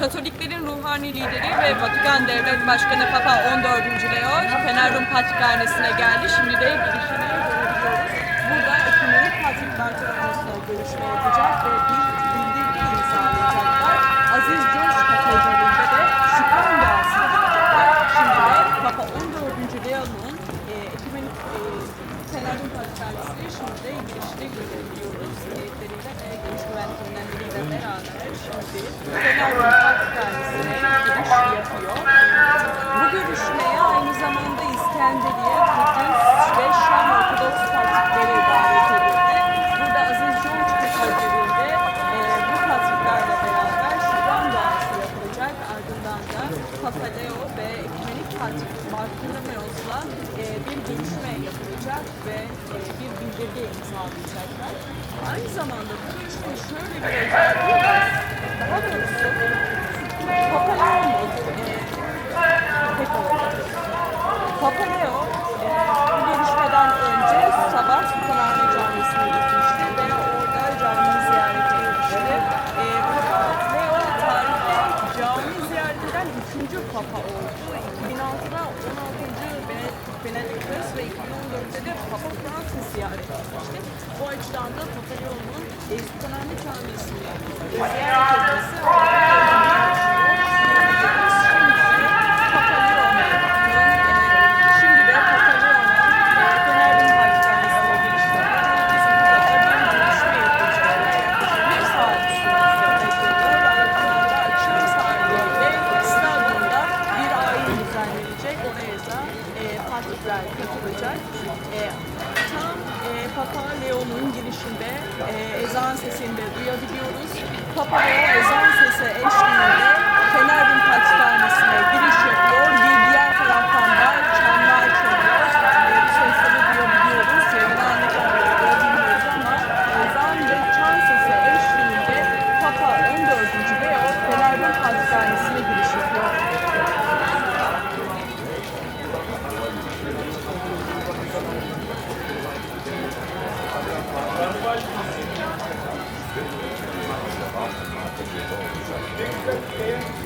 Katoliklerin ruhani lideri ve Vatikan Devlet Başkanı Papa 14. Leo Fenerum Patrikhanesi'ne geldi. Şimdi de girişini görebiliyoruz. Burada ekumenik patrikler tarafından görüşme yapacak ve bir bildirgi imzalayacaklar. Aziz George Katedrali'nde de şükran yapacaklar. Şimdi de Papa 14. Leo'nun e, ekumenik e, Fenerum Patrikhanesi'ne şimdi zamanda İskenderiye, Kudüs ve Şam Ortodoks patrikleri davet edildi. Burada Aziz George Katedrali'nde e, bu patriklerle beraber şükran duası yapılacak. Ardından da Papa Leo ve Ekumenik Patrik Bartolomeos'la e, bir görüşme yapılacak ve e, bir bildirge imzalayacaklar. Aynı zamanda bu işte şöyle bir Papa oldu. 2006'da 16. Benedict Benedictus ve 2014'te de Papa Francis ziyaret etmişti. Bu açıdan da Papa Leo'nun e, Camisi'ni ziyaret etmesi patrikler katılacak. E, tam e, Papa Leo'nun girişinde e, ezan sesini de duyabiliyoruz. Papa Leo Gracias.